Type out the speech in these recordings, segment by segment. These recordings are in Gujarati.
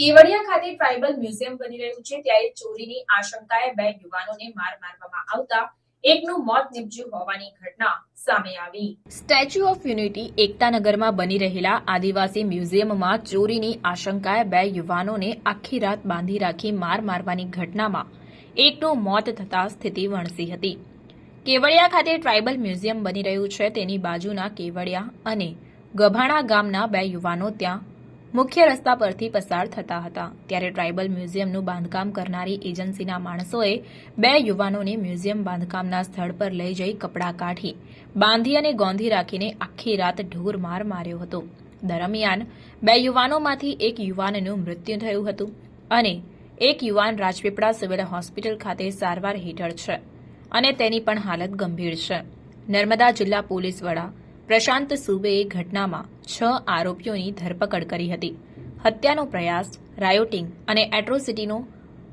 કેવડિયા ખાતે ટ્રાઇબલ મ્યુઝિયમ બની રહ્યું છે. ત્યારે ચોરીની આશંકાએ બે યુવાનોને માર મારવામાં આવતા એકનું મોત નીપજ્યું હોવાની ઘટના સામે આવી. સ્ટેચ્યુ ઓફ યુનિટી એકતાનગરમાં બની રહેલા આદિવાસી મ્યુઝિયમમાં ચોરીની આશંકાએ બે યુવાનોને આખી રાત બાંધી રાખી માર મારવાની ઘટનામાં એકનું મોત થતા સ્થિતિ વણસી હતી. કેવડિયા ખાતે ટ્રાઇબલ મ્યુઝિયમ બની રહ્યું છે. તેની બાજુના કેવડિયા અને ગભાણા ગામના બે યુવાનો ત્યાં મુખ્ય રસ્તા પરથી પસાર થતા હતા. ત્યારે ટ્રાઇબલ મ્યુઝિયમનું બાંધકામ કરનારી એજન્સીના માણસોએ બે યુવાનોને મ્યુઝિયમ બાંધકામના સ્થળ પર લઈ જઈ કપડાં કાઢી, બાંધી અને ગોંધી રાખીને આખી રાત ઢોર માર માર્યો હતો. દરમિયાન બે યુવાનોમાંથી એક યુવાનનું મૃત્યુ થયું હતું અને એક યુવાન રાજપીપળા સિવિલ હોસ્પિટલ ખાતે સારવાર હેઠળ છે અને તેની પણ હાલત ગંભીર છે. નર્મદા જિલ્લા પોલીસ વડા પ્રશાંત સુબેએ ઘટનામાં છ આરોપીઓની ધરપકડ કરી હતી. હત્યાનો પ્રયાસ રાયોટિંગ અને એટ્રોસિટીનો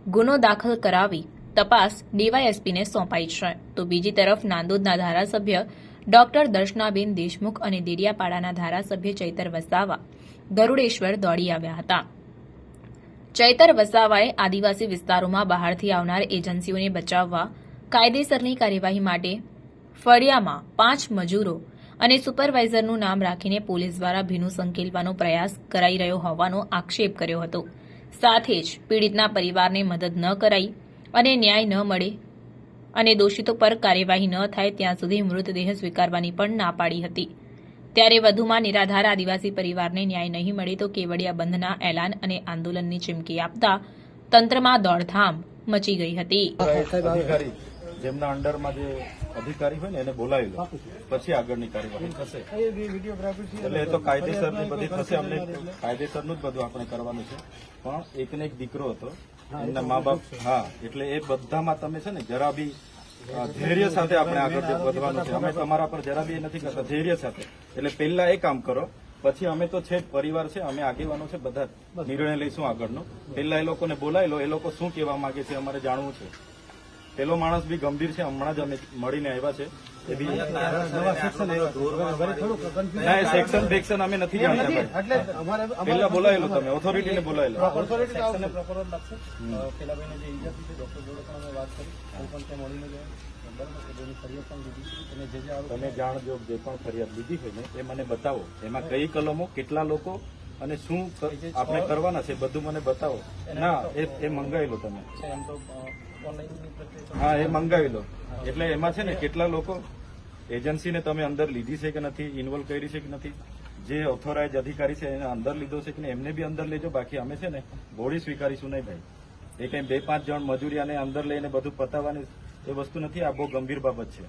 ગુનો દાખલ કરાવી તપાસ ડીવાયએસપીને સોંપાઈ છે. તો બીજી તરફ નાંદોદના ધારાસભ્ય ડોક્ટર દર્શનાબેન દેશમુખ અને દેડિયાપાડાના ધારાસભ્ય ચૈતર વસાવા ગરુડેશ્વર દોડી આવ્યા હતા. ચૈતર વસાવાએ આદિવાસી વિસ્તારોમાં બહારથી આવનાર એજન્સીઓને બચાવવા કાયદેસરની કાર્યવાહી માટે ફળિયામાં પાંચ મજૂરો અને સુપરવાઇઝરનું નામ રાખીને પોલીસ દ્વારા ભીનું સંકેલવાનો પ્રયાસ કરાઈ રહ્યો હોવાનો આક્ષેપ કર્યો હતો. સાથે જ પીડિતના પરિવારને મદદ ન કરાઈ અને ન્યાય ન મળે અને દોષિતો પર કાર્યવાહી ન થાય ત્યાં સુધી મૃતદેહ સ્વીકારવાની પણ ના પાડી હતી. ત્યારે વધુમાં નિરાધાર આદિવાસી પરિવારને ન્યાય નહીં મળે તો કેવડિયા બંધના એલાન અને આંદોલનની ચીમકી આપતા તંત્રમાં દોડધામ મચી ગઈ હતી. જેમના અંડરમાં જે અધિકારી હોય ને એને બોલાવી લો. પછી આગળની કાર્યવાહી થશે. એટલે એ તો કાયદેસરની બધી થશે અમને કાયદેસરનું જ બધું આપણે કરવાનું છે. પણ એકને એક દીકરો હતો. એમના મા બાપ હા એટલે એ બધામાં તમે છે ને જરા બી ધૈર્ય સાથે આપણે આગળ વધવાનું છે. અમે તમારા પર જરા બી એ નથી કરતા ધૈર્ય સાથે. એટલે પહેલા એ કામ કરો પછી અમે તો છે પરિવાર છે અમે આગેવાનો છે બધા નિર્ણય લઈશું આગળનો. પહેલા એ લોકોને બોલાવી લો એ લોકો શું કહેવા માંગે છે અમારે જાણવું છે. પેલો માણસ બી ગંભીર છે હમણાં જ અમે મળીને આવ્યા છે. એ બી ના એ સેક્શન ફેક્શન અમે નથી જાણતા. પેલા બોલાયેલો તમે ઓથોરિટીને બોલાયેલો. તમે જાણજો જે પણ ફરિયાદ લીધી હોય ને એ મને બતાવો. એમાં કઈ કલમો કેટલા લોકો અને શું આપણે કરવાના છે બધું મને બતાવો. ના એ એ મંગાવી લો તમે હા, એ મંગાવી લો. એટલે એમાં છે ને કેટલા લોકો એજન્સીને તમે અંદર લીધી છે કે નથી ઇન્વોલ્વ કરી છે કે નથી, જે ઓથોરાઇઝ અધિકારી છે એને અંદર લીધો છે કે એમને બી અંદર લેજો. બાકી અમે છે ને બોડી સ્વીકારીશું નહીં ભાઈ. એ કઈ બે પાંચ જણ મજૂરિયાને અંદર લઈને બધું પતાવવાની એ વસ્તુ નથી, આ બહુ ગંભીર બાબત છે.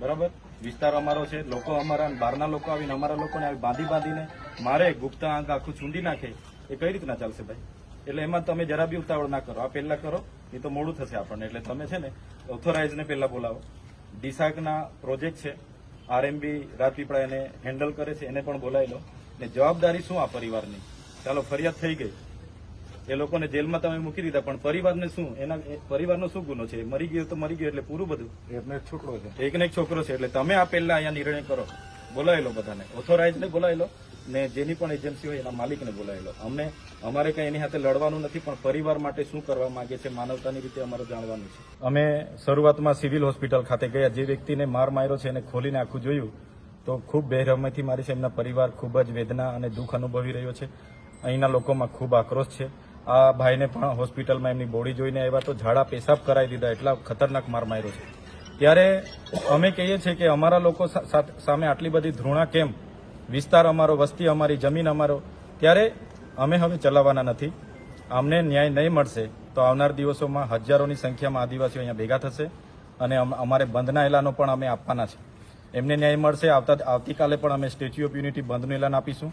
બરાબર? વિસ્તાર અમારો છે, લોકો અમારા બહારના લોકો આવીને અમારા લોકોને આવી બાંધી બાંધીને મારે ગુપ્તા આંક આખું ચૂંડી નાખે. એ કઈ રીતના ચાલશે ભાઈ? એટલે એમાં તમે જરા બી ઉતાવળ ના કરો. આ પહેલા કરો એ તો મોડું થશે આપણને. એટલે તમે છે ને ઓથોરાઇઝને પહેલા બોલાવો. ડિસાકના પ્રોજેક્ટ છે આરએમબી રાજપીપળા એને હેન્ડલ કરે છે એને પણ બોલાવી લો. ને જવાબદારી શું આ પરિવારની? ચાલો ફરિયાદ થઈ ગઈ. એ લોકોને જેલમાં તમે મૂકી દીધા પણ પરિવારને શું? એના પરિવારનો શું ગુનો છે? મરી ગયો તો મરી ગયો એટલે પૂરું બધું? એમને એક છોકરો છે. એકને એક છોકરો છે એટલે તમે આ પહેલા અહીંયા નિર્ણય કરો. બોલાવી લો બધાને. ઓથોરાઇઝને બોલાવી લો. ને જેની પણ એજન્સી હોય એના માલિકને બોલાવેલો. અમે અમારે કંઈ એની સાથે લડવાનું નથી, પણ પરિવાર માટે શું કરવા માંગે છે માનવતાની રીતે અમારે જાણવાનું છે. અમે શરૂઆતમાં સિવિલ હોસ્પિટલ ખાતે ગયા. જે વ્યક્તિને માર માર્યો છે એને ખોલીને આખું જોયું, તો ખૂબ બેરહમથી મારી છે. એમના પરિવાર ખૂબ જ વેદના અને દુઃખ અનુભવી રહ્યો છે. અહીંના લોકોમાં ખૂબ આક્રોશ છે. આ ભાઈને પણ હોસ્પિટલમાં એમની બોડી જોઈને આવ્યા તો ઝાડા પેશાબ કરાવી દીધા એટલા ખતરનાક માર માર્યો છે. ત્યારે અમે કહીએ છીએ કે અમારા લોકો સામે આટલી બધી ધૃણા કેમ? વિસ્તાર અમારો, વસ્તી અમારી, જમીન અમારો, ત્યારે અમે હવે ચલાવવાના નથી. અમને ન્યાય નહીં મળશે તો આવનાર દિવસોમાં હજારોની સંખ્યામાં આદિવાસીઓ અહીંયા ભેગા થશે અને અમ- અમારે બંધના એલાનો પણ અમે આપવાના છે. એમને ન્યાય મળશે, આવતા, આવતીકાલે પણ અમે સ્ટેચ્યુ ઓફ યુનિટી બંધનું એલાન આપીશું.